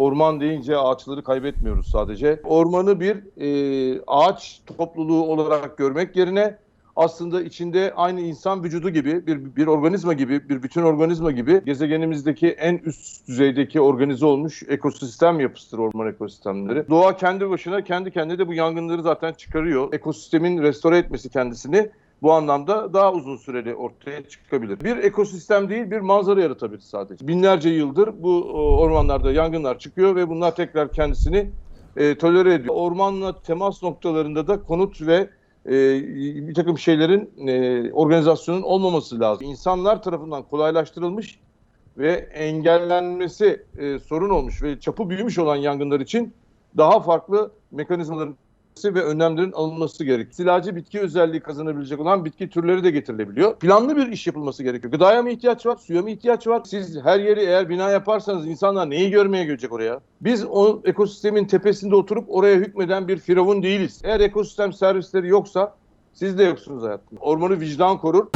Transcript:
Orman deyince ağaçları kaybetmiyoruz sadece. Ormanı bir e, ağaç topluluğu olarak görmek yerine aslında içinde aynı insan vücudu gibi bir, bir organizma gibi bir bütün organizma gibi gezegenimizdeki en üst düzeydeki organize olmuş ekosistem yapısıdır orman ekosistemleri. Doğa kendi başına kendi kendine de bu yangınları zaten çıkarıyor. Ekosistemin restore etmesi kendisini bu anlamda daha uzun süreli ortaya çıkabilir. Bir ekosistem değil bir manzara yaratabilir sadece. Binlerce yıldır bu e, ormanlarda yangınlar çıkıyor ve bunlar tekrar kendisini e, tolere ediyor. Ormanla temas noktalarında da konut ve e, bir takım şeylerin e, organizasyonun olmaması lazım. İnsanlar tarafından kolaylaştırılmış ve engellenmesi e, sorun olmuş ve çapı büyümüş olan yangınlar için daha farklı mekanizmaların ve önlemlerin alınması gerekiyor. Silacı bitki özelliği kazanabilecek olan bitki türleri de getirilebiliyor. Planlı bir iş yapılması gerekiyor. Gıdaya mı ihtiyaç var, suya mı ihtiyaç var? Siz her yeri eğer bina yaparsanız insanlar neyi görmeye gelecek oraya? Biz o ekosistemin tepesinde oturup oraya hükmeden bir firavun değiliz. Eğer ekosistem servisleri yoksa siz de yoksunuz hayatta. Ormanı vicdan korur.